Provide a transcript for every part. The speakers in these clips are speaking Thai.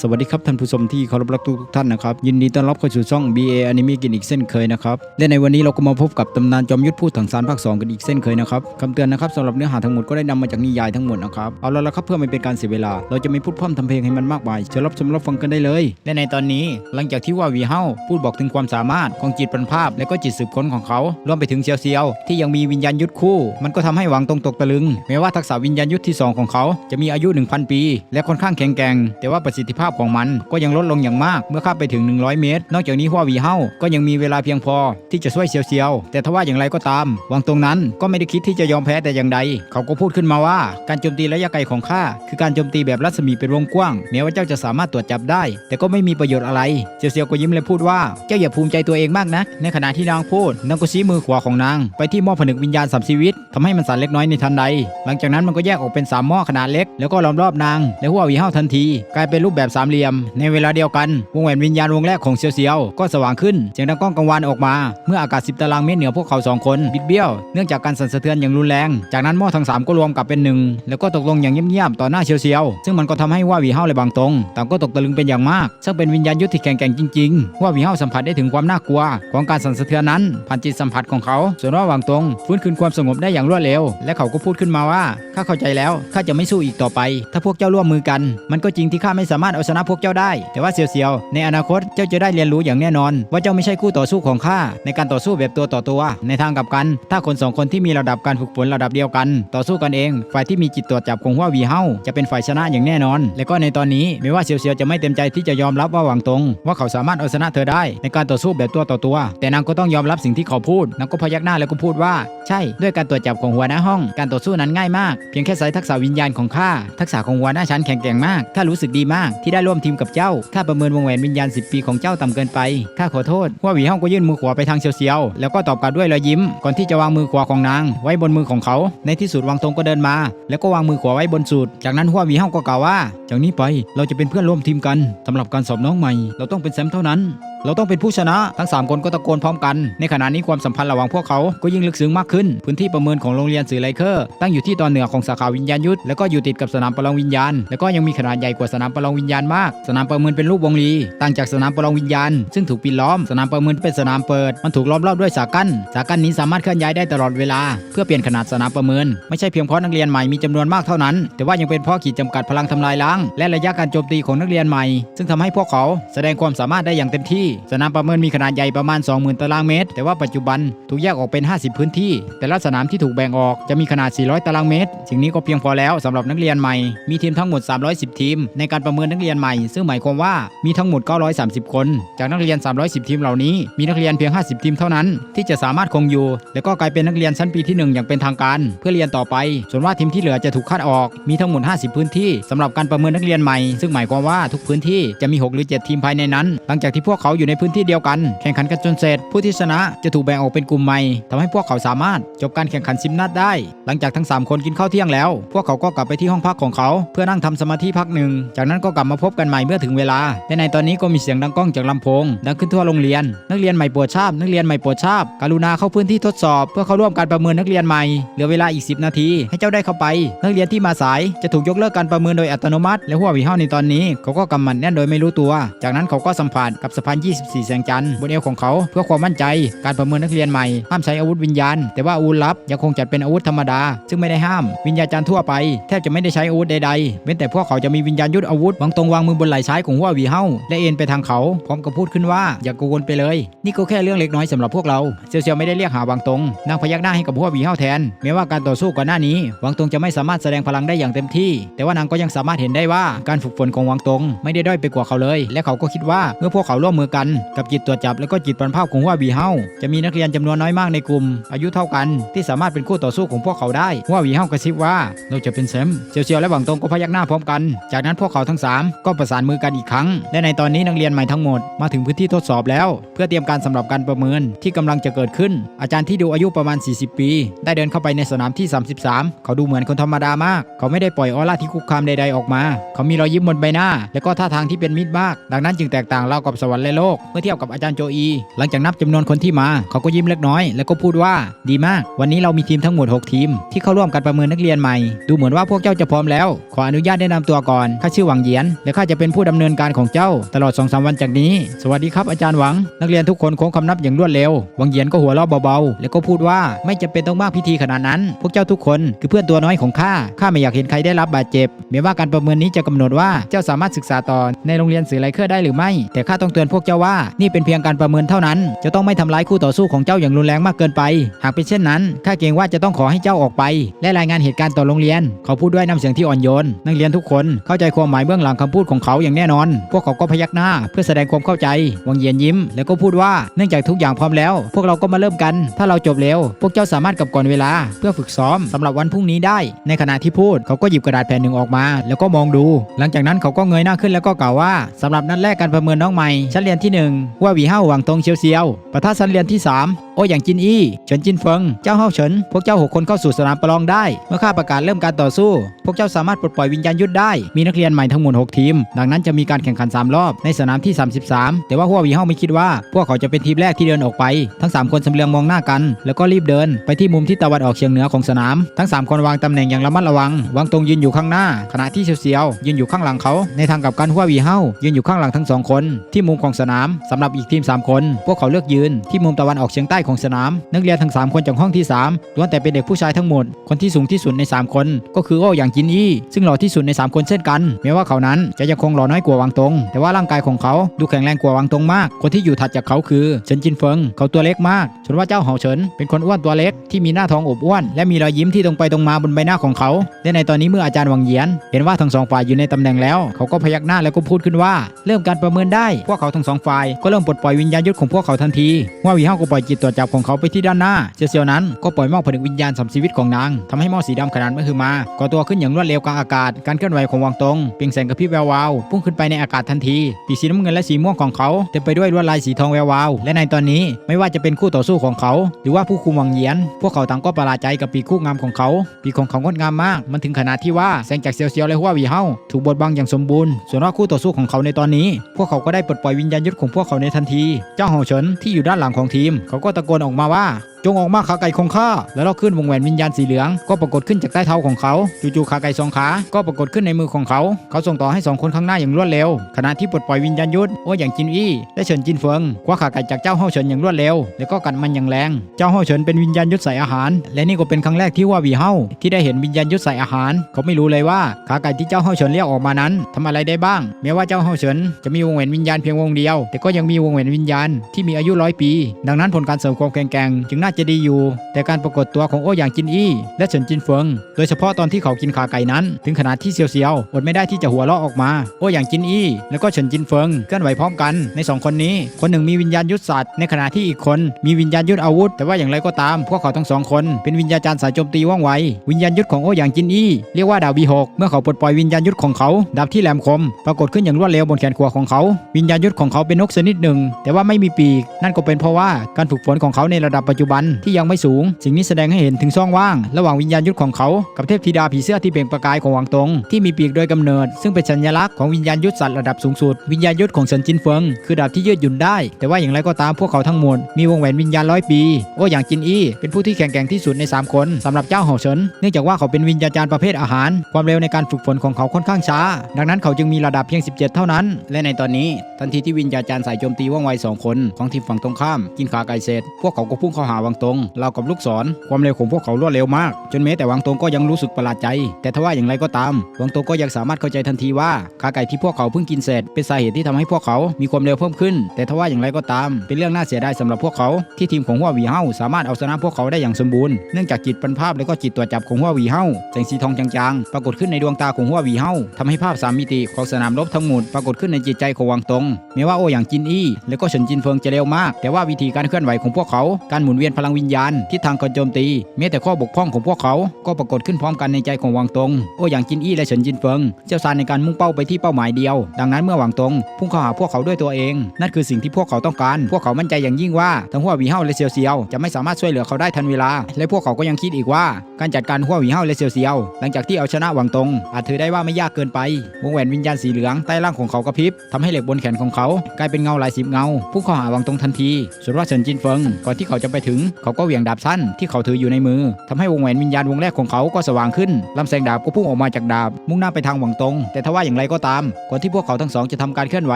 สวัสดีครับท่านผู้ชมที่เคารพรักทุกท่านนะครับ ยินดีต้อนรับเข้าสู่ช่อง BA Anime กินอีกเส้นเคยนะครับ และในวันนี้เราก็มาพบกับตำนานจอมยุทธพูดถังสารภาค 2 กันอีกเส้นเคยนะครับคำเตือนนะครับสำหรับเนื้อหาทั้งหมดก็ได้นำมาจากนิยายทั้งหมดนะครับ เอาละละครับเพื่อไม่เป็นการเสียเวลา เราจะไม่พูดพร่ำทำเพลงให้มันมากมายเชิญรับชมรับฟังกันได้เลย และในตอนนี้หลังจากที่ว่าวีเฮาพูดบอกถึงความสามารถของจิตประภาพ และก็จิตสืบค้นของเขารวมไปถึงเซียวเซียวที่ยังมีวิญญาณยุทธคู่ มันก็ทำให้หวังตรงตกตะลึงแม้ว่าทักษะวิญญาณยุทธที่สองของเขาจะมีอายุ 1,000 ปี และค่อนข้างแข็งแกร่งแต่ว่าประสิิทธิภาพของมันก็ยังลดลงอย่างมากเมื่อข้าไปถึง 100 เมตร นอกจากนี้หัววีเฮาก็ยังมีเวลาเพียงพอที่จะช่วยเซียวๆ แต่ทว่าอย่างไรก็ตามวังตรงนั้นก็ไม่ได้คิดที่จะยอมแพ้แต่อย่างใด เขาก็พูดขึ้นมาว่าการโจมตีระยะไกลของข้าคือการโจมตีแบบรัศมีเป็นวงกว้างแม้ว่าเจ้าจะสามารถตรวจจับได้ แต่ก็ไม่มีประโยชน์อะไรเซียวๆก็ยิ้มและพูดว่าเจ้าอย่าภูมิใจตัวเองมากนะในขณะที่นางพูดนางก็ชี้มือขวาของนาง ไปที่หม้อผนึกวิญญาณสามชีวิตทำให้มันสั่นเล็กน้อยในทันใด หลังจากนั้นมันก็แยกออกเป็นสามหม้อขนาดเล็ก แล้วก็ล้อมรอบนางและหัววีเฮาทันทีกลายเป็นรูปแบบสามเหลี่ยม ในเวลาเดียวกัน วงแหวนวิญญาณวงแรกของเซียวเซียวๆก็สว่างขึ้นเสียงดังก้องกังวานออกมา เมื่ออากาศสิบตารางเมตรเหนือพวกเขาสองคนบิดเบี้ยวเนื่องจากการสั่นสะเทือนอย่างรุนแรง จากนั้นหม้อทั้งสามก็รวมกับเป็นหนึ่งแล้วก็ตกลงอย่างเงียบๆต่อหน้าเซียวเซียวๆซึ่งมันก็ทำให้ว่าหวีเฮาและบางตรงต่างก็ตกตะลึงเป็นอย่างมากซึ่งเป็นวิญญาณยุทธที่แข็งแกร่งจริงๆ ว่าหวีเฮาสัมผัสได้ถึงความน่ากลัว ของการสั่นสะเทือนนั้นผ่านจิตสัมผัสของเขา ส่วนว่าบางตรงฟื้นคืนความสงบได้อย่างรวดเร็ว และเขาก็พูดขึ้นมาว่าข้าเข้าใจแล้วข้าจะไม่สู้อีกต่อไป ถ้าพวกเจ้าร่วมมือกัน มันก็จริงที่ข้าไม่สามารถเอาชนะพวกเจ้าได้ แต่ว่าเซียวๆ ในอนาคตเจ้าจะได้เรียนรู้อย่างแน่นอน ว่าเจ้าไม่ใช่คู่ต่อสู้ของข้าในการต่อสู้แบบตัวต่อตัว ในทางกลับกัน ถ้าคนสองคนที่มีระดับการฝึกฝนระดับเดียวกัน ต่อสู้กันเอง ฝ่ายที่มีจิตตรวจจับของหัววีเฮาจะเป็นฝ่ายชนะอย่างแน่นอน และก็ในตอนนี้ไม่ว่าเซียวๆจะไม่เต็มใจที่จะยอมรับว่าหวังตรง ว่าเขาสามารถเอาชนะเธอได้ ในการต่อสู้แบบตัวต่อตัว แต่นางก็ต้องยอมรับสิ่งที่เขาพูดนางก็พยักหน้าแล้วก็พูดว่า ใช่ ด้วยการตรวจจับของหัวหน้าห้อง การต่อสู้นั้นง่ายมาก เพียงแค่ใช้ทักษะวิญญาณของข้าทักษะของหัวหน้าชั้นแข็งแกร่งมากข้ารู้สึกดีมากที่ได้ร่วมทีมกับเจ้า ข้าประเมินวงแหวนวิญญาณ 10 ปีของเจ้าต่ำเกินไป ข้าขอโทษหัวหวีห้องก็ยื่นมือขวาไปทางเซียวๆ แล้วก็ตอบกลับด้วยรอยยิ้ม ก่อนที่จะวางมือขวาของนาง ไว้บนมือของเขา ในที่สุดวางตรงก็เดินมา แล้วก็วางมือขวาไว้บนสูตรจากนั้นหัวหวีห้องก็กล่าวว่า จากนี้ไปเราจะเป็นเพื่อนร่วมทีมกันสำหรับการสอบน้องใหม่ เราต้องเป็นแชมป์เท่านั้น เราต้องเป็นผู้ชนะ ทั้ง 3 คนก็ตะโกนพร้อมกัน ในขณะนี้ความสัมพันธ์ระหว่างพวกเขาก็ยิ่งลึกซึ้งมากขึ้น พื้นที่ประเมินของโรงเรียนสื่อไลเคอร์ตั้งอยู่ที่ตอนเหนือของสาขาวิญญาณยุทธและก็อยู่ติดกับสนามประลองวิญญาณ และก็ยังมีขนาดใหญ่กว่าสนามประลองวิญญาณมาก สนามประเมินเป็นรูปวงรีต่างจากสนามประลองวิญญาณ ซึ่งถูกปิดล้อม สนามประเมินเป็นสนามเปิด มันถูกล้อมรอบด้วยสากั้นสากั้นนี้สามารถเคลื่อนย้ายได้ตลอดเวลา เพื่อเปลี่ยนขนาดสนามประเมิน ไม่ใช่เพียงเพราะนักเรียนใหม่มีจำนวนมากเท่านั้น แต่ว่ายังเป็นเพราะขีดจำกัดพลังทำลายล้าง และระยะการโจมตีของนักเรียนใหม่ ซึ่งทำให้พวกเขาแสดงความสามารถได้อย่างเต็มที่สนามประเมินมีขนาดใหญ่ประมาณ 20,000 ตารางเมตร แต่ว่าปัจจุบันถูกแยกออกเป็น 50 พื้นที่ แต่ละสนามที่ถูกแบ่งออกจะมีขนาด 400 ตารางเมตร สิ่งนี้ก็เพียงพอแล้วสำหรับนักเรียนใหม่ มีทีมทั้งหมด 310 ทีม ในการประเมินนักเรียนใหม่ ซึ่งหมายความว่ามีทั้งหมด 930 คน จากนักเรียน 310 ทีมเหล่านี้ มีนักเรียนเพียง 50 ทีมเท่านั้น ที่จะสามารถคงอยู่ และก็กลายเป็นนักเรียนชั้นปีที่ 1 อย่างเป็นทางการ เพื่อเรียนต่อไป ส่วนว่าทีมที่เหลือจะถูกคัดออก มีทั้งหมด 50 พื้นที่สำหรับการประเมินนักเรียนใหม่ ซึ่งหมายความว่าทุกพื้นที่จะมี 6 หรือ 7 ทีมภายในนั้น หลังจากที่พวกเขาอยู่ในพื้นที่เดียวกัน แข่งขันกันจนเสร็จ ผู้ที่ชนะจะถูกแบ่งออกเป็นกลุ่มใหม่ทำให้พวกเขาสามารถจบการแข่งขันซิมนัดได้ หลังจากทั้ง 3 คนกินข้าวเที่ยงแล้ว พวกเขาก็กลับไปที่ห้องพักของเขา เพื่อนั่งทำสมาธิพักหนึ่ง จากนั้นก็กลับมาพบกันใหม่เมื่อถึงเวลาและในตอนนี้ก็มีเสียงดังก้องจากลำโพงดังขึ้นทั่วโรงเรียน นักเรียนใหม่ปวดชาบนักเรียนใหม่ปวดชาบกรุณาเข้าพื้นที่ทดสอบ เพื่อเข้าร่วมการประเมินนักเรียนใหม่เหลือเวลาอีก 10 นาที ให้เจ้าได้เข้าไป นักเรียนที่มาสายจะถูกยกเลิกการประเมินโดยอัตโนมัติ และหัววีเฮาในตอนนี้เขาก็กำมัดแน่นโดยไม่รู้ตัว จากนั้นเขาก็สัมผัสกับสะพาน24 แสงจันทร์บนเอวของเขาเพื่อความมั่นใจ การประเมินนักเรียนใหม่ห้ามใช้อาวุธวิญญาณ แต่ว่าอาวุธลับยังคงจัดเป็นอาวุธธรรมดา ซึ่งไม่ได้ห้าม วิญญาจารย์ทั่วไปแทบจะไม่ได้ใช้อาวุธใดๆเว้นแต่พวกเขาจะมีวิญญาณยุทธอาวุธวางตรงวางมือบนไหล่ซ้ายของหัววีเฮาและเอ็นไปทางเขาพร้อมกับพูดขึ้นว่าอย่ากังวลไปเลย นี่ก็แค่เรื่องเล็กน้อยสำหรับพวกเราเซียวเซียวไม่ได้เรียกหาวังตรงนางพยักหน้าให้กับหัววีเฮาแทนแม้ว่าการต่อสู้ก่อนหน้านี้วังตรงจะไม่สามารถแสดงพลังได้อย่างเต็มที่ แต่ว่านางก็ยังสามารถเห็นได้ว่าการฝึกฝนของวังตรง ไม่ได้ด้อยไปกว่าเขาเลย และเขาก็คิดว่าเมื่อพวกเขาร่วมมือกันกับจิตตรวจจับและก็จิตบรรพาของหัวหวีเฮาจะมีนักเรียนจำนวนน้อยมากในกลุ่ม อายุเท่ากัน ที่สามารถเป็นคู่ต่อสู้ของพวกเขาได้หัวหวีเฮากระซิบว่าเราจะเป็นแชมป์เซียวเซียวและหวังตรงก็พยักหน้าพร้อมกัน จากนั้นพวกเขาทั้งสามก็ประสานมือกันอีกครั้ง และในตอนนี้นักเรียนใหม่ทั้งหมดมาถึงพื้นที่ทดสอบแล้ว เพื่อเตรียมการสำหรับการประเมินที่กำลังจะเกิดขึ้น อาจารย์ที่ดูอายุประมาณ 40 ปี ได้เดินเข้าไปในสนามที่ 33 เขาดูเหมือนคนธรรมดามาก เขาไม่ได้ปล่อยออร่าที่คุกคามใดๆออกมา เขามีรอยยิ้มบนใบหน้า และก็ท่าทางที่เป็นมิตรมาก ดังนั้นจึงแตกต่างรากับสวรรค์และโลลกเมื่อเทียบกับอาจารย์โจอี หลังจากนับจำนวนคนที่มา เขาก็ยิ้มเล็กน้อย แล้วก็พูดว่าดีมาก วันนี้เรามีทีมทั้งหมด 6 ทีม ที่เข้าร่วมการประเมินนักเรียนใหม่ ดูเหมือนว่าพวกเจ้าจะพร้อมแล้ว ขออนุญาตแนะนำตัวก่อนข้าชื่อหวังเยียน และข้าจะเป็นผู้ดำเนินการของเจ้า ตลอด2อสวันจากนี้ สวัสดีครับอาจารย์หวัง นักเรียนทุกคนโค้งคำนับอย่างรวดเร็วหวังเยียนก็หัวเราะเบาๆ แล้วก็พูดว่าไม่จำเป็นต้องมากพิธีขนาดนั้น พวกเจ้าทุกคนคือเพื่อนตัวน้อยของข้าข้าไม่อยากเห็นใครได้รับบาดเจ็บแม้ว่าการประเมินนี้จะกำหนดว่าเจ้าสามารถศึกษาต่อในโรงเรียนสื่อไลเคอร์ได้หรือไม่ แต่ข้าต้องเตือนพวกเจ้าว่านี่เป็นเพียงการประเมินเท่านั้น จะต้องไม่ทำร้ายคู่ต่อสู้ของเจ้าอย่างรุนแรงมากเกินไป หากเป็นเช่นนั้นข้าเกรงว่าจะต้องขอให้เจ้าออกไป และรายงานเหตุการณ์ต่อโรงเรียน เขาพูดด้วยน้ำเสียงที่อ่อนโยนนักเรียนทุกคนเข้าใจความหมายเบื้องหลังคำพูดของเขาอย่างแน่นอน พวกเขาก็พยักหน้าเพื่อแสดงความเข้าใจวังเยียนยิ้ม แล้วก็พูดว่าเนื่องจากทุกอย่างพร้อมแล้ว พวกเราก็มาเริ่มกัน ถ้าเราจบเร็ว พวกเจ้าสามารถกลับก่อนเวลา เพื่อฝึกซ้อมสำหรับวันพรุ่งนี้ได้ ในขณะที่พูดเขาก็หยิบกระดาษแผ่นหนึ่งออกมา แล้วก็มองดู หลังจากนั้นเขาก็เงยหน้าขึ้นแล้วก็กล่าวว่าสำหรับนัดแรกการประเมินน้องใหม่ชั้นเรียนที่หนึ่งว่าวีเฮาหวังตรงเชียวเซียวปะทะชั้นเรียนที่สามโออย่างจินอี้เฉินจินเฟิง เจ้าเฮาเฉิน พวกเจ้าหกคนเข้าสู่สนามประลองได้ เมื่อข้าประกาศเริ่มการต่อสู้ พวกเจ้าสามารถปลดปล่อยวิญญาณยุทธได้ มีนักเรียนใหม่ทั้งหมด6ทีม ดังนั้นจะมีการแข่งขัน 3 รอบในสนามที่ 33 แต่ว่าหัววีเฮาไม่คิดว่า พวกเขาจะเป็นทีมแรกที่เดินออกไป ทั้ง 3 คนสำเลียงมองหน้ากัน แล้วก็รีบเดิน ไปที่มุมที่ตะวันออกเฉียงเหนือของสนาม ทั้ง 3 คนวางตำแหน่งอย่างระมัดระวัง วางตรงยืนอยู่ข้างหน้า ขณะที่เซียวๆยืนอยู่ข้างหลังเขา ในทางกลับกันหัววีเฮายืนอยู่ข้างหลังทั้งสองคนที่มุมของสนามสำหรับอีกทีม 3 คน พวกเขาเลือกยืนที่มุมตะวันออกเฉียงใต้ของสนาม นักเรียนทั้ง 3 คนจากห้องที่3ล้วนแต่เป็นเด็กผู้ชายทั้งหมด คนที่สูงที่สุดใน 3 คน ก็คือโอ้อย่างจินอี้ซึ่งหล่อที่สุดใน 3 คนเช่นกันแม้ว่าเขานั้นจะยังคงหล่อน้อยกว่าวังตง แต่ว่าร่างกายของเขาดูแข็งแรงกว่าวังตงมาก คนที่อยู่ถัดจากเขาคือเฉินจินเฟิง เขาตัวเล็กมากส่วนว่าเจ้าเหาเฉินเป็นคนอ้วนตัวเล็กที่มีหน้าท้องอบอ้วน และมีรอยยิ้มที่ตรงไปตรงมาบนใบหน้าของเขาและในตอนนี้เมื่ออาจารย์หวังเหยียน เห็นว่าทั้งสองฝ่ายอยู่ในตำแหน่งแล้ว เขาก็พยักหน้าแล้วก็พูดขึ้นว่า เริ่มการประเมินได้พวกเขาทั้งสองฝ่าย ก็เริ่มปลดปล่อยวิญญาณยุทธของพวกเขาทันทีว่าวีเฮาก็ปล่อยจิตตรวจจับของเขาไปที่ด้านหน้าเซียวนั้นก็ปล่อยหม้อผนึกวิญญาณสามชีวิตของนางทำให้หม้อสีดำขนาดมหึมาก่อตัวขึ้นอย่างรวดเร็วกลางอากาศ การเคลื่อนไหวของวังตงเปล่งแสงกระพริบแวววาวพุ่งขึ้นไปในอากาศทันทีปีกสีน้ำเงินและสีม่วงของเขาเต็มไปด้วยลวดลายสีทองแวววาว และในตอนนี้ไม่ว่าจะเป็นคู่ต่อสู้ของเขา หรือว่าผู้คุมวังเยียน พวกเขาต่างก็ประหลาดใจกับปีกคู่งามของเขา ปีกของเขางดงามมาก มันถึงขนาดที่ว่าแสงจากเซียวๆและหัวหวีเฮาถูกบดบังอย่างสมบูรณ์ส่วนว่าคู่ต่อสู้ของเขาในตอนนี้ พวกเขาก็ได้ปลดปล่อยวิญญาณยทธของพวกเขาในทันที เจ้าเหงเฉินที่อยู่ด้านหลังของทีม เขาก็ตะโกนออกมาว่า จงออกมาขาไก่ของข้าแล้วเราขึ้นวงแหวนวิญญาณสีเหลือง ก็ปรากฏขึ้นจากใต้เท้าของเขาจู่ๆขาไก่สองขา ก็ปรากฏขึ้นในมือของเขา เขาส่งต่อให้สองคนข้างหน้าอย่างรวดเร็วขณะที่ปลดปล่อยวิญญาณยุทธโอ้อย่างจินอี้และเฉินจินเฟิงคว้าขาไก่จากเจ้าเฮาเฉินอย่างรวดเร็ว แล้วก็กัดมันอย่างแรง เจ้าเฮาเฉินเป็นวิญญาณยุทธใส่อาหาร และนี่ก็เป็นครั้งแรกที่ว่าวีเฮาที่ได้เห็นวิญญาณยุทธใส่อาหาร เขาไม่รู้เลยว่าขาไก่ที่เจ้าเฮาเฉินเรียกออกมานั้นทำอะไรได้บ้าง แม้ว่าเจ้าเฮาเฉินจะมีวงแหวนวิญญาณเพียงวงเดียว แต่ก็ยังมีวงแหวนวิญญาณที่มีอายุร้อยปี ดังนั้นผลการเสริมความแข็งแกร่งจึงน่าจะดีอยู่ แต่การปรากฏตัวของโอ้อย่างจินอี้ และเฉินจินเฟิง โดยเฉพาะตอนที่เขากินขาไก่นั้น ถึงขนาดที่เซียวๆอดไม่ได้ที่จะหัวเราะออกมา โอ้อย่างจินอี้ แล้วก็เฉินจินเฟิงเคลื่อนไหวพร้อมกันในสองคนนี้ คนหนึ่งมีวิญญาณยุทธศาสตร์ในขณะที่อีกคนมีวิญญาณยุทธอาวุธ แต่ว่าอย่างไรก็ตาม พวกเขาทั้งสองคนเป็นวิญญาจารย์สายโจมตีว่องไววิญญาณยุทธของโอ้อย่างจินอี้เรียกว่าดาบวีหกเมื่อเขาปลดปล่อยวิญญาณยุทธของเขาดาบที่แหลมคม ปรากฏขึ้นอย่างรวดเร็วบนแขนขวาของเขา วิญญาณยุทธของเขาเป็นนกชนิดหนึ่ง แต่ว่าไม่มีปีก นั่นก็เป็นเพราะว่าการฝึกฝนของเขาในระดับปัจจุบันที่ยังไม่สูง สิ่งนี้แสดงให้เห็นถึงช่องว่าง ระหว่างวิญญาณยุทธของเขา กับเทพธิดาผีเสื้อที่เปล่งประกายของหวังตงที่มีปีกโดยกำเนิด ซึ่งเป็นสัญลักษณ์ของวิญญาณยุทธสัตว์ระดับสูงสุด วิญญาณยุทธของเฉินจินเฟิงคือดาบที่ยืดหยุ่นได้ แต่ว่าอย่างไรก็ตามพวกเขาทั้งหมดมีวงแหวนวิญญาณร้อยปี โอ้อย่างจินอี้เป็นผู้ที่แข็งแกร่งที่สุดในสามคนสำหรับเจ้าเหาเฉินเนื่องจากว่าเขาเป็นวิญญาจารย์ประเภทอาหาร ความเร็วในการฝึกฝนของเขาค่อนข้างช้า ดังนั้นเขาจึงมีระดับเพียง 17 เท่านั้น และในตอนนี้ทันทีที่วิญญาจารย์สายโจมตีว่องไวสองคน ของทีมฝั่งตรงข้าม กินขาไก่เสร็จพวกเขาก็พุ่งเข้าหาวังตงรากับลูกศร ความเร็วของพวกเขารวดเร็วมาก จนแม้แต่วังตรงก็ยังรู้สึกประหลาดใจ แต่ทว่าอย่างไรก็ตามวังตรงก็ยังสามารถเข้าใจทันทีว่าขาไก่ที่พวกเขาเพิ่งกินเสร็จ เป็นสาเหตุที่ทำให้พวกเขามีความเร็วเพิ่มขึ้น แต่ทว่าอย่างไรก็ตาม เป็นเรื่องน่าเสียดายสำหรับพวกเขาที่ทีมของหัววีเฮาสามารถเอาชนะพวกเขาได้อย่างสมบูรณ์เนื่องจากจิตปันภาพและก็จิตตรวจับของหัววีเฮาแสงสีทองจางๆ ปรากฏขึ้นในดวงตาของหัววีเฮาทำให้ภาพสามมิติของสนามรบทั้งหมดปรากฏขึ้นในจิตใจของวังตรงแม้ว่าโออย่างจินอี้และก็เฉินจินเฟิงจะเร็วมาก แต่ว่าวิธีการเคลื่อนไหวของพวกเขาการหมุนเวียนพลังวิญญาณที่ทางการโจมตีแม้แต่ข้อบกพร่องของพวกเขา ก็ปรากฏขึ้นพร้อมกันในใจของหวังตง โอ้อย่างจินอี้และเฉินจินเฟิงเชี่ยวชาญในการมุ่งเป้าไปที่เป้าหมายเดียว ดังนั้นเมื่อหวังตงพุ่งเข้าหาพวกเขาด้วยตัวเอง นั่นคือสิ่งที่พวกเขาต้องการ พวกเขามั่นใจอย่างยิ่งว่าทั้งหัววีเฮาและเซียวเซียวจะไม่สามารถช่วยเหลือเขาได้ทันเวลา และพวกเขาก็ยังคิดอีกว่า การจัดการหัววีเฮาและเซียวเซียวหลังจากที่เอาชนะหวังตง อาจถือได้ว่าไม่ยากเกินไป วงแหวนวิญญาณสีเหลืองใต้ร่างของเขากระพริบทำให้เหล็กบนแขนของเขา กลายเป็นเงาหลายสิบเงาพุ่งเข้าหาหวังตงทันทีส่วนว่าเฉินจินเฟิงก่อนที่เขาจะไปถึงเขาก็เหวี่ยงดาบสั้นที่เขาถืออยู่ในมือทำให้วงแหวนวิญญาณวงแรกของเขาก็สว่างขึ้นลำแสงดาบก็พุ่งออกมาจากดาบ มุ่งหน้าไปทางหวังตง แต่ทว่าอย่างไรก็ตามก่อนที่พวกเขาทั้งสองจะทำการเคลื่อนไหว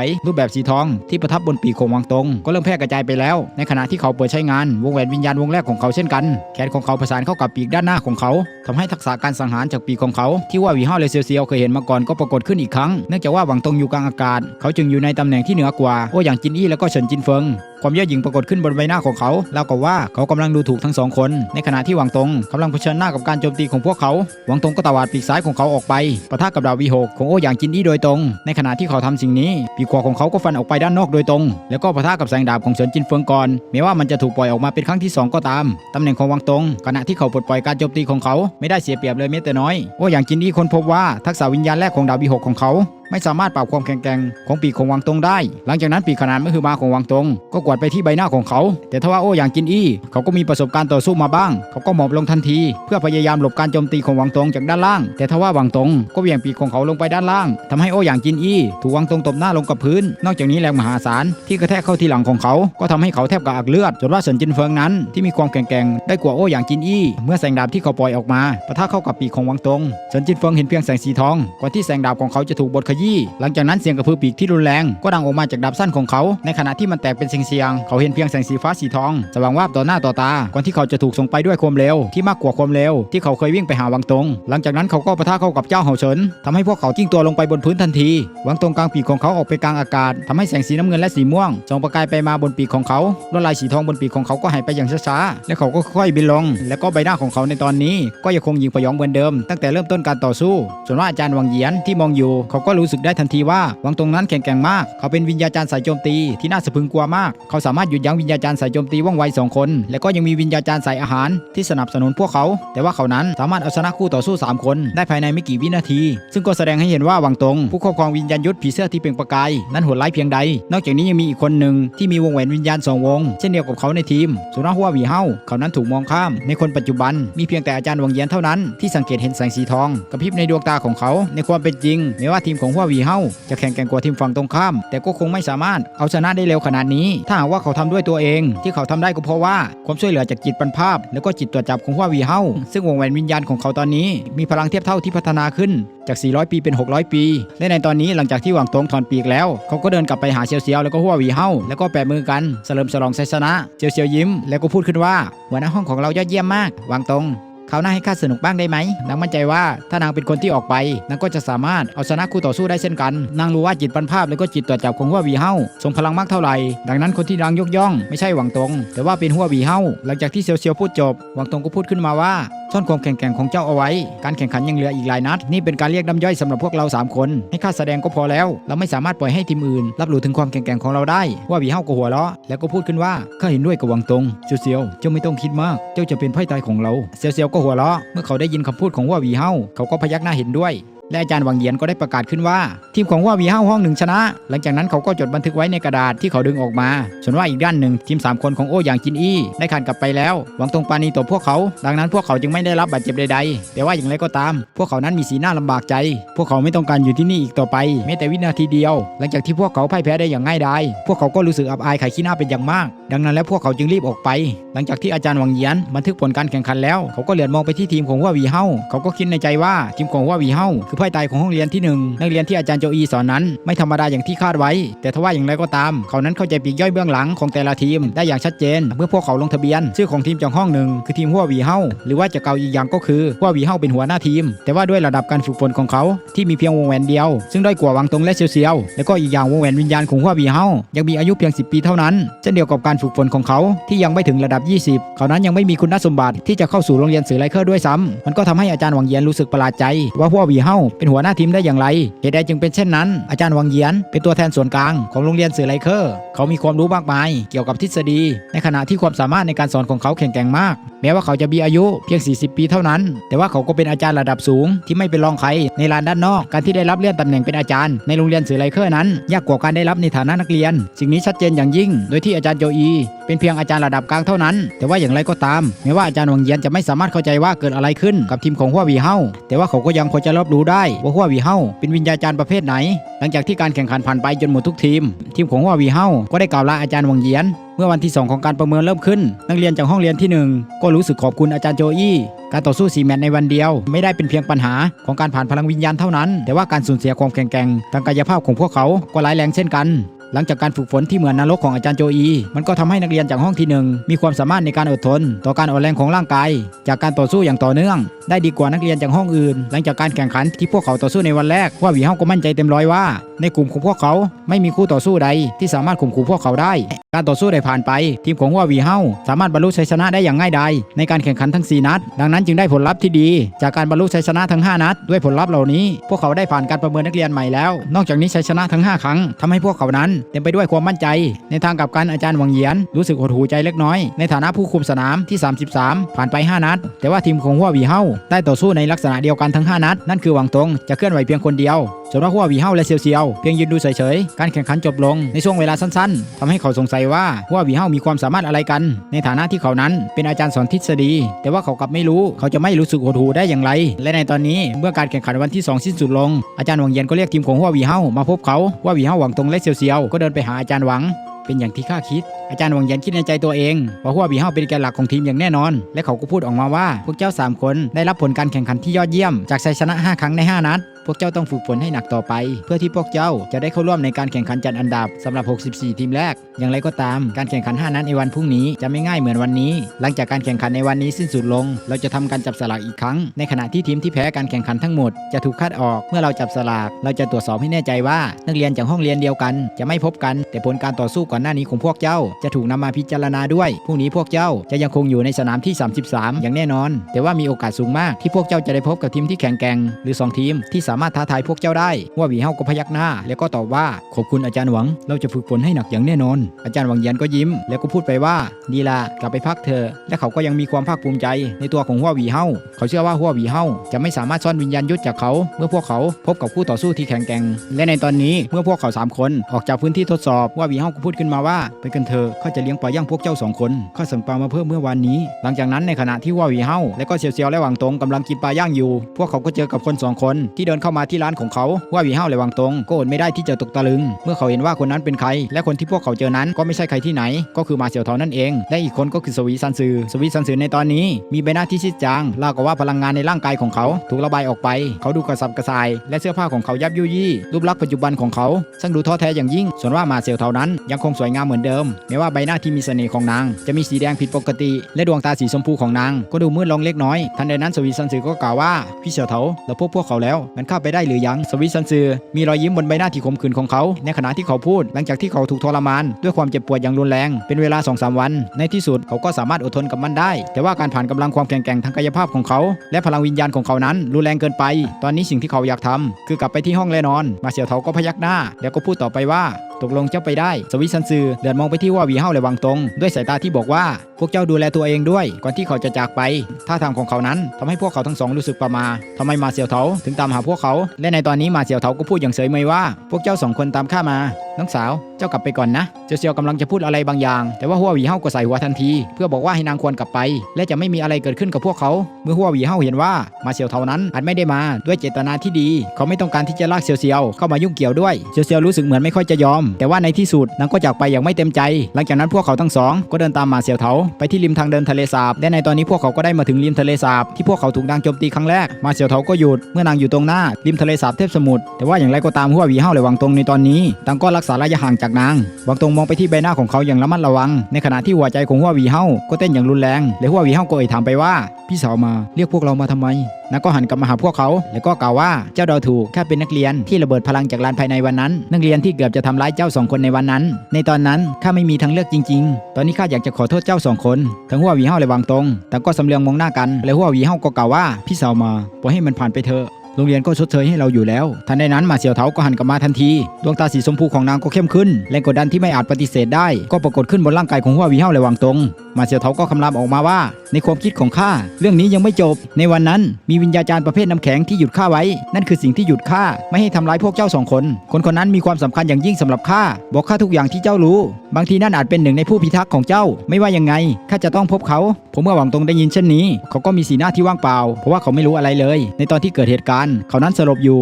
รูปแบบสีทองที่ประทับบนปีกของหวังตง ก็เริ่มแพร่กระจายไปแล้ว ในขณะที่เขาเปิดใช้งานวงแหวนวิญญาณวงแรกของเขาเช่นกันแขนของเขาประสานเข้ากับปีกด้านหน้าของเขาทำให้ทักษะการสังหารจากปีกของเขา ที่ว่าวีห้าเลเซียวเซียวเคยเห็นมาก่อนก็ปรากฏขึ้นอีกครั้งเนื่องจากว่าหวังตงอยู่กลางอากาศ เขาจึงอยู่ในตำแหน่งที่เหนือกว่าโอ้อย่างจินอี้แล้วก็เฉินจินเฟิงความเย่อหยิ่งปรากฏขึ้นบนใบหน้าของเขาแล้วกับว่าเขากำลังดูถูกทั้งสองคน ในขณะที่หวังตงกำลังเผชิญหน้ากับการโจมตีของพวกเขา หวังตงก็ตวาดปีกซ้ายของเขาออกไปปะทะกับดาบวีหกของโอหยางจินอี้โดยตรง ในขณะที่เขาทำสิ่งนี้ ปีกขวาของเขาก็ฟันออกไปด้านนอกโดยตรง แล้วก็ปะทะกับแสงดาบของเฉินจินเฟิงก่อนแม้ว่ามันจะถูกปล่อยออกมาเป็นครั้งที่สองก็ตามตำแหน่งของหวังตง ขณะที่เขาปลดปล่อยการโจมตีของเขาไม่ได้เสียเปรียบเลยแม้แต่น้อยโอหยางจินอี้ค้นพบว่าทักษะวิญญาณแรกของดาบวีหกของเขาไม่สามารถปราบความแข็งแกร่งของปีกของวังตงได้ หลังจากนั้นปีกขนาดไม่คือมาของวังตง ก็กวาดไปที่ใบหน้าของเขา แต่ทว่าโอ้อย่างจินอี้เขาก็มีประสบการณ์ต่อสู้มาบ้าง เขาก็หมอบลงทันที เพื่อพยายามหลบการโจมตีของวังตงจากด้านล่าง แต่ทว่าวังตงก็เหวี่ยงปีกของเขาลงไปด้านล่างทำให้โอ้อย่างจินอี้ถูกวังตงตบหน้าลงกับพื้น นอกจากนี้แรงมหาศาลที่กระแทกเข้าที่หลังของเขา ก็ทำให้เขาแทบกระอักเลือดจนว่าเซินจินเฟิงนั้นที่มีความแข็งแกร่งได้กว่าโอ้อย่างจินอี้เมื่อแสงดาบที่เขาปล่อยออกมาปะทะเข้ากับปีกของวังตงเซินจินเฟิงเห็นเพียงแสงสีทองก่อนที่แสงดาบของเขาจะถูกบดขยี้หลังจากนั้นเสียงกระพือปีกที่รุนแรงก็ดังออกมาจากดาบสั้นของเขา ในขณะที่มันแตกเป็นเสียงเสียงๆเขาเห็นเพียงแสงสีฟ้าสีทองสว่างวาบต่อหน้าต่อตา ก่อนที่เขาจะถูกส่งไปด้วยความเร็วที่มากกว่าความเร็วที่เขาเคยวิ่งไปหาวังตง หลังจากนั้นเขาก็ปะทะเข้ากับเจ้าเห่าเฉินทำให้พวกเขากิ้งตัวลงไปบนพื้นทันที วังตงกลางปีกของเขาออกไปกลางอากาศทำให้แสงสีน้ำเงินและสีม่วงส่องประกายไปมาบนปีกของเขาลวดลายสีทองบนปีกของเขาก็หายไปอย่างช้าๆและเขาก็ค่อยๆบินลง และก็ใบหน้าของเขาในตอนนี้ ก็ยังคงยิงพยองเหมือนเดิม ตั้งแต่เริ่มต้นการต่อสู้ส่วนว่าอาจารย์วังเหยียนที่มองอยู่เขาก็รูู้้สึกได้ทันทีว่าวังตรงนั้นแข็งแกร่งมาก เขาเป็นวิญญาจารย์สายโจมตีที่น่าสะพึงกลัวมาก เขาสามารถหยุดยั้งวิญญาจารย์สายโจมตีว่องไวสองคน และก็ยังมีวิญญาจารย์สายอาหาร ที่สนับสนุนพวกเขา แต่ว่าเขานั้นสามารถเอาชนะคู่ต่อสู้ 3 คน ได้ภายในไม่กี่วินาที ซึ่งก็แสดงให้เห็นว่าวังตรง ผู้ครอบครองวิญญาณยุทธผีเสื้อที่เปล่งประกายนั้นโหดร้ายเพียงใด นอกจากนี้ยังมีอีกคนหนึ่งที่มีวงแหวนวิญญาณสองวง เช่นเดียวกับเขาในทีมส่วนว่าหัววีเฮาเขานั้นถูกมองข้าม ในคนปัจจุบัน มีเพียงแต่อาจารย์วังเยียนเท่านั้นที่สังเกตเห็นแสงสีทองกระพริบในดวงตาของเขา ในความเป็นจริงแม้ว่าทีมของหัววีเฮาจะแข่งแกร่งกว่าทีมฝั่งตรงข้าม แต่ก็คงไม่สามารถเอาชนะได้เร็วขนาดนี้ ถ้าหากว่าเขาทำด้วยตัวเอง ที่เขาทำได้ก็เพราะว่าความช่วยเหลือจากจิตปันภาพ แล้วก็จิตตรวจจับของหัววีเฮาซึ่งวงแหวนวิญญาณของเขาตอนนี้ มีพลังเทียบเท่าที่พัฒนาขึ้นจาก 400 ปีเป็น 600 ปี และในตอนนี้หลังจากที่หวังตงถอนปีกแล้ว เขาก็เดินกลับไปหาเซียวเซียวแล้วก็หัววีเฮาแล้วก็แปะมือกันเสริมฉลองชัยชนะเซียวเซียวยิ้ม แล้วก็พูดขึ้นว่าหัวหน้าห้องของเรายอดเยี่ยมมากหวังตง เขาวหน่าให้ข้าสนุกบ้างได้ไหมนางมั่นใจว่าถ้านางเป็นคนที่ออกไปนางก็จะสามารถเอาชนะคู่ต่อสู้ได้เช่นกัน นางรู้ว่าจิตปันภาพและก็จิตตรวจจับของหัววีเฮาทรงพลังมากเท่าไหร่ดังนั้นคนที่นางยกย่องไม่ใช่หวังตง แต่ว่าเป็นหัววีเฮาหลังจากที่เซียวเซียวพูดจบ หวังตงก็พูดขึ้นมาว่าซ่อนความแข็งแกร่งของเจ้าเอาไว้ การแข่งขันยังเหลืออีกหลายนัด นี่เป็นการเรียกน้ำย่อยสำหรับพวกเราสามคน ให้ข้าแสดงก็พอแล้ว เราไม่สามารถปล่อยให้ทีมอื่น รับรู้ถึงความแข็งแกร่งของเราได้ ว่าวีเฮาก็หัวเราะแล้วก็พูดขึ้นว่าข้าเห็นด้วยกับวังตงเซียวเซียวเจ้าไม่ต้องคิดมาก เจ้าจะเป็นไพ่ตายของเราเซียวเซียวก็หัวเราะเมื่อเขาได้ยินคำพูดของว่าหวีเฮาเขาก็พยักหน้าเห็นด้วย และอาจารย์หวังเหยียนก็ได้ประกาศขึ้นว่า ทีมของว่าวีห้าห้องหนึ่งชนะ หลังจากนั้นเขาก็จดบันทึกไว้ในกระดาษที่เขาดึงออกมา ส่วนว่าอีกด้านหนึ่งทีม 3 คนของโออย่างจินอี้ได้ขันกลับไปแล้ว หวังตรงปานีตบพวกเขา ดังนั้นพวกเขาจึงไม่ได้รับบาดเจ็บใดๆ แต่ว่าอย่างไรก็ตาม พวกเขานั้นมีสีหน้าลำบากใจ พวกเขาไม่ต้องการอยู่ที่นี่อีกต่อไปแม้แต่วินาทีเดียว หลังจากที่พวกเขาพ่ายแพ้ได้อย่างง่ายดายพวกเขาก็รู้สึกอับอายขายขี้หน้าเป็นอย่างมาก ดังนั้นแล้วพวกเขาจึงรีบออกไป หลังจากที่อาจารย์หวังเยียนบันทึกผลการแข่งขันแล้ว เขาก็เหลือบมองไปที่ทีมของว่าวีเฮาเขาก็คิดในใจว่าทีมของว่าวีเฮาคือไพ่ตายของห้องเรียนที่หนึ่งนักเรียนที่อาจารย์โจอีสอนนั้น ไม่ธรรมดาอย่างที่คาดไว้ แต่ทว่าอย่างไรก็ตาม เขานั้นเข้าใจปีกย่อยเบื้องหลังของแต่ละทีมได้อย่างชัดเจน เมื่อพวกเขาลงทะเบียน ชื่อของทีมจากห้องหนึ่งคือทีมหัววีเฮาหรือว่าจะเก่าอีกอย่างก็คือหัววีเฮาเป็นหัวหน้าทีม แต่ว่าด้วยระดับการฝึกฝนของเขาที่มีเพียงวงแหวนเดียว ซึ่งด้อยกว่าวังตรงและเซียวๆแล้วก็อีกอย่างวงแหวนวิญญาณของหัววีเฮายังมีอายุเพียง 10 ปีเท่านั้นเช่นเดียวกับการฝึกฝนของเขาที่ยังไม่ถึงระดับ 20 เขานั้นยังไม่มีคุณสมบัติที่จะเข้าสู่โรงเรียนสื่อไลเคอร์ด้วยซ้ำมันก็ทำให้อาจารย์หวังเยียนรู้สึกประหลาดใจ ว่าหัววีเฮาเป็นหัวหน้าทีมได้อย่างไร เหตุใดจึงเป็นเช่นนั้น อาจารย์วังเยียน เป็นตัวแทนส่วนกลางของโรงเรียนสื่อไลเคอร์เขามีความรู้มากมาย เกี่ยวกับทฤษฎี ในขณะที่ความสามารถในการสอนของเขาแข็งแกร่งมาก แม้ว่าเขาจะมีอายุเพียง 40 ปีเท่านั้น แต่ว่าเขาก็เป็นอาจารย์ระดับสูง ที่ไม่เป็นรองใครในลานด้านนอก การที่ได้รับเลื่อนตำแหน่งเป็นอาจารย์ในโรงเรียนสื่อไลเคอร์นั้น ยากกว่าการได้รับในฐานะนักเรียน สิ่งนี้ชัดเจนอย่างยิ่ง โดยที่อาจารย์โจอี เป็นเพียงอาจารย์ระดับกลางเท่านั้น แต่ว่าอย่างไรก็ตาม แม้ว่าอาจารย์วังเยียนจะไม่สามารถเข้าใจว่าเกิดอะไรขึ้นกับทีมของหัววีเฮาแต่ว่าเขาก็ยังพอจะรับรู้ได้ว่าหัววีเฮาเป็นวิญญาจารย์ประเภทไหน หลังจากที่การแข่งขันผ่านไปจนหมดทุกทีม ทีมของหัววีเฮาก็ได้กล่าวลาอาจารย์วังเยียน เมื่อวันที่ 2 ของการประเมินเริ่มขึ้น นักเรียนจากห้องเรียนที่ 1 ก็รู้สึกขอบคุณอาจารย์โจอี้การต่อสู้สีแมตช์ในวันเดียว ไม่ได้เป็นเพียงปัญหาของการผ่านพลังวิญญาณเท่านั้น แต่ว่าการสูญเสียความแข็งแกร่งทางกายภาพของพวกเขาก็ร้ายแรงเช่นกัน หลังจากการฝึกฝนที่เหมือนนรกของอาจารย์โจอี มันก็ทำให้นักเรียนจากห้องที่หนึ่งมีความสามารถในการอดทน ต่อการอ่อนแรงของร่างกาย จากการต่อสู้อย่างต่อเนื่อง ได้ดีกว่านักเรียนจากห้องอื่น หลังจากการแข่งขันที่พวกเขาต่อสู้ในวันแรกว่าวีเฮาก็มั่นใจเต็มร้อยว่า ในกลุ่มของพวกเขาไม่มีคู่ต่อสู้ใดที่สามารถข่มขู่พวกเขาได้ การต่อสู้ได้ผ่านไป ทีมของว่าวีเฮาสามารถบรรลุชัยชนะได้อย่างง่ายดายในการแข่งขันทั้ง 4 นัด ดังนั้นจึงได้ผลลัพธ์ที่ดี จากการบรรลุชัยชนะทั้ง 5 นัด ด้วยผลลัพธ์เหล่านี้ พวกเขาได้ผ่านการประเมินนักเรียนใหม่แล้ว นอกจากนี้ชัยชนะทั้ง 5 ครั้งทำให้พวกเขานั้นเต็มไปด้วยความมั่นใจ ในทางกลับกันอาจารย์หวังเยียน รู้สึกหดหู่ใจเล็กน้อย ในฐานะผู้คุมสนามที่ 33 ผ่านไป 5 นัด แต่ว่าทีมของหัววีเฮาได้ต่อสู้ในลักษณะเดียวกันทั้ง 5 นัด นั่นคือหวังตงจะเคลื่อนไหวเพียงคนเดียวส่วนว่าหัววีเฮาและเซียวเซียวเพียงยืนดูเฉยๆ การแข่งขันจบลงในช่วงเวลาสั้นๆทำให้เขาสงสัยว่าหัววีเฮามีความสามารถอะไรกัน ในฐานะที่เขานั้นเป็นอาจารย์สอนทฤษฎี แต่ว่าเขากลับไม่รู้เขาจะไม่รู้สึกหดหู่ได้อย่างไร และในตอนนี้เมื่อการแข่งขันวันที่ 2 สิ้นสุดลง อาจารย์หวังเย็นก็เรียกทีมของหัววีเฮามาพบเขาหัววีเฮาหวังตรงและเซียวเซียวก็เดินไปหาอาจารย์หวังเป็นอย่างที่ข้าคิด อาจารย์หวังเย็นคิดในใจตัวเองว่าหัวบีเฮาเป็นแกนหลักของทีมอย่างแน่นอน และเขาก็พูดออกมาว่า พวกเจ้า 3 คนได้รับผลการแข่งขันที่ยอดเยี่ยม จากชัยชนะ 5 ครั้งใน 5 นัด พวกเจ้าต้องฝึกฝนให้หนักต่อไป เพื่อที่พวกเจ้าจะได้เข้าร่วมในการแข่งขันจัดอันดับสำหรับ 64 ทีมแรก อย่างไรก็ตาม การแข่งขัน 5 นัดในวันพรุ่งนี้จะไม่ง่ายเหมือนวันนี้ หลังจากการแข่งขันในวันนี้สิ้นสุดลง เราจะทำการจับสลากอีกครั้ง ในขณะที่ทีมที่แพ้การแข่งขันทั้งหมดจะถูกคัดออก เมื่อเราจับสลาก เราจะตรวจสอบให้แน่ใจว่า นักเรียนจากห้องเรียนเดียวกัน จะไม่พบกัน แต่ผลการต่อสู้ก่อนหน้านี้ของพวกเจ้า จะถูกนำมาพิจารณาด้วย พรุ่งนี้พวกเจ้าจะยังคงอยู่ในสนามที่ 33 อย่างแน่นอน แต่ว่ามีโอกาสสูงมากที่พวกเจ้าจะได้พบกับทีมที่แข็งแกร่งหรือสองทีมที่สาามารถท้าทายพวกเจ้าได้ ว่าวีเฮาก็พยักหน้า แล้วก็ตอบว่าขอบคุณอาจารย์หวัง เราจะฝึกฝนให้หนักอย่างแน่นอน อาจารย์หวังเยียนก็ยิ้ม แล้วก็พูดไปว่าดีละกลับไปพักเถอะและเขาก็ยังมีความภาคภูมิใจ ในตัวของหัววีเฮาเขาเชื่อว่าหัววีเฮาจะไม่สามารถซ่อนวิญญาณยุทธจากเขา เมื่อพวกเขาพบกับคู่ต่อสู้ที่แข็งแกร่งและในตอนนี้เมื่อพวกเขาสามคนออกจากพื้นที่ทดสอบว่าวีเฮาก็พูดขึ้นมาว่าไปกันเถอะข้าจะเลี้ยงปลาย่างพวกเจ้าสองคนข้าสั่งปลามาเพิ่มเมื่อวานนี้ หลังจากนั้นในขณะที่ว่าวีเฮาและก็เซียวเซียวและหวังตงกำลังกินปลาย่างอยู่ พวกเขาก็เจอกับคนสองคนที่เดินเข้ามาที่ร้านของเขาว่าหวีเฮาและหวังตงก็อดไม่ได้ที่จะตกตะลึง เมื่อเขาเห็นว่าคนนั้นเป็นใคร และคนที่พวกเขาเจอนั้นก็ไม่ใช่ใครที่ไหน ก็คือมาเซียวเทานั่นเอง และอีกคนก็คือสวีซันซือสวีซันซือในตอนนี้ มีใบหน้าที่ชิดจางราวกับว่าพลังงานในร่างกายของเขาถูกระบายออกไป เขาดูกระสับกระส่าย และเสื้อผ้าของเขายับยุยี่รูปลักษณ์ปัจจุบันของเขาช่งดูท้อแท้อย่างยิ่ง ส่วนว่ามาเซียวเทานั้นยังคงสวยงามเหมือนเดิมแม้ว่าใบหน้าที่มีเสน่ห์ของนาง จะมีสีแดงผิดปกติ และดวงตาสีชมพูของนาง ก็ดูมืดลงเล็กน้อยทันใดนั้นสวีซันซือก็กล่าวว่าพี่เสี่ยวเถาเราพบพวกเขาแล้วมันเข้าไปได้หรือยัง สวีซันซือ มีรอยยิ้มบนใบหน้าที่ขมขื่นของเขา ในขณะที่เขาพูด หลังจากที่เขาถูกทรมาน ด้วยความเจ็บปวดอย่างรุนแรง เป็นเวลา2อสวัน ในที่สุดเขาก็สามารถอดทนกับมันได้ แต่ว่าการผ่านกำลังความแข็งแกร่งทางกายภาพของเขา และพลังวิญญาณของเขานั้นรุนแรงเกินไป ตอนนี้สิ่งที่เขาอยากทำคือกลับไปที่ห้องและนอน มาเสี่ยวเทาก็พยักหน้า แล้วก็พูดต่อไปว่าตกลงเจ้าไปได้ สวิสันซือเดินมองไปที่ว่าวีเฮาและวังตรงด้วยสายตาที่บอกว่าพวกเจ้าดูแลตัวเองด้วย ก่อนที่เขาจะจากไป ท่าทางของเขานั้นทำให้พวกเขาทั้งสองรู้สึกประมาทำไมมาเสี่ยวเถาถึงตามหาพวกเขา และในตอนนี้มาเสี่ยวเถาก็พูดอย่างเฉยเมยว่า พวกเจ้าสองคนตามข้ามา น้องสาวเจ้ากลับไปก่อนนะ เจียวเซียวกำลังจะพูดอะไรบางอย่าง แต่ว่าหัวหวีเฮาก็ใส่หัวทันที เพื่อบอกว่าให้นางควรกลับไป และจะไม่มีอะไรเกิดขึ้นกับพวกเขา เมื่อหัวหวีเฮาเห็นว่ามาเสี่ยวเถานั้นอาจไม่ได้มาด้วยเจตนาที่ดี เขาไม่ต้องการที่จะลากเซียวเซียวเข้ามายุ่งเกี่ยวด้วย เซียวเซียวรู้สึกเหมือนไม่ค่อยจะยอม แต่ว่าในที่สุดนางก็จากไปอย่างไม่เต็มใจ หลังจากนั้นพวกเขาทั้งสองก็เดินตามมาเสี่ยวเถาไปที่ริมทางเดินทะเลสาบ และในตอนนี้พวกเขาก็ได้มาถึงริมทะเลสาบที่พวกเขาถูกนางโจมตีครั้งแรก มาเสี่ยวเถาก็หยุด เมื่อนางอยู่ตรงหน้าริมทะเลสาบเทพสมุทร แต่ว่าอย่างไรก็ตามหัวหวีเฮาและวังตรงในตอนนี้ต่างก็รักษาระยะห่างจากนางวังตรงมองไปที่ใบหน้าของเขาอย่างระมัดระวัง ในขณะที่หัวใจของหัววีเฮาก็เต้นอย่างรุนแรงและหัววีเฮาก็เอ่ยถามไปว่า พี่สาวมาเรียกพวกเรามาทำไมนางก็หันกลับมาหาพวกเขา แล้วก็กล่าวว่าเจ้าเดาถูกแค่เป็นนักเรียนที่ระเบิดพลังจากลานภายในวันนั้น นักเรียนที่เกือบจะทำร้ายเจ้าสองคนในวันนั้น ในตอนนั้นข้าไม่มีทางเลือกจริง ๆ ตอนนี้ข้าอยากจะขอโทษเจ้าสองคน ทั้งหัววีเฮาและวังตรง แต่ก็สำเลียงมองหน้ากัน และหัววีเฮาก็กล่าวว่าพี่สาวมาปล่อยให้มันผ่านไปเถอะ โรงเรียนก็ชดเชยให้เราอยู่แล้ว ทันใดนั้นมาเสี่ยวเถาก็หันกลับมาทันที ดวงตาสีชมพูของนางก็เข้มขึ้น แรงกดดันที่ไม่อาจปฏิเสธได้ ก็ปรากฏขึ้นบนร่างกายของหัววีเฮาและวางตรงมาเสี่ยวเถาก็คำรามออกมาว่า ในความคิดของข้าเรื่องนี้ยังไม่จบ ในวันนั้นมีวิญญาจารย์ประเภทน้ำแข็งที่หยุดข้าไว้ นั่นคือสิ่งที่หยุดข้าไม่ให้ทำร้ายพวกเจ้าสองคน คนคนนั้นมีความสำคัญอย่างยิ่งสำหรับข้าบอกข้าทุกอย่างที่เจ้ารู้ บางทีนั่นอาจเป็นหนึ่งในผู้พิทักษ์ของเจ้า ไม่ว่ายังไงข้าจะต้องพบเขา ผมเมื่อหวังตรงได้ยินเช่นนี้ เขาก็มีสีหน้าที่ว่างเปล่า เพราะว่าเขาไม่รู้อะไรเลย ในตอนที่เกิดเหตุการณ์เขานั้นสลบอยู่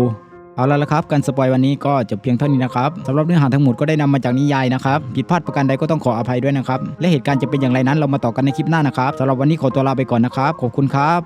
เอาละละครับ การสปอยวันนี้ก็จบเพียงเท่านี้นะครับสำหรับเนื้อหาทั้งหมดก็ได้นำมาจากนิยายนะครับ ผิดพลาดประการใดก็ต้องขออภัยด้วยนะครับ และเหตุการณ์จะเป็นอย่างไรนั้นเรามาต่อกันในคลิปหน้านะครับสำหรับวันนี้ขอตัวลาไปก่อนนะครับ ขอบคุณครับ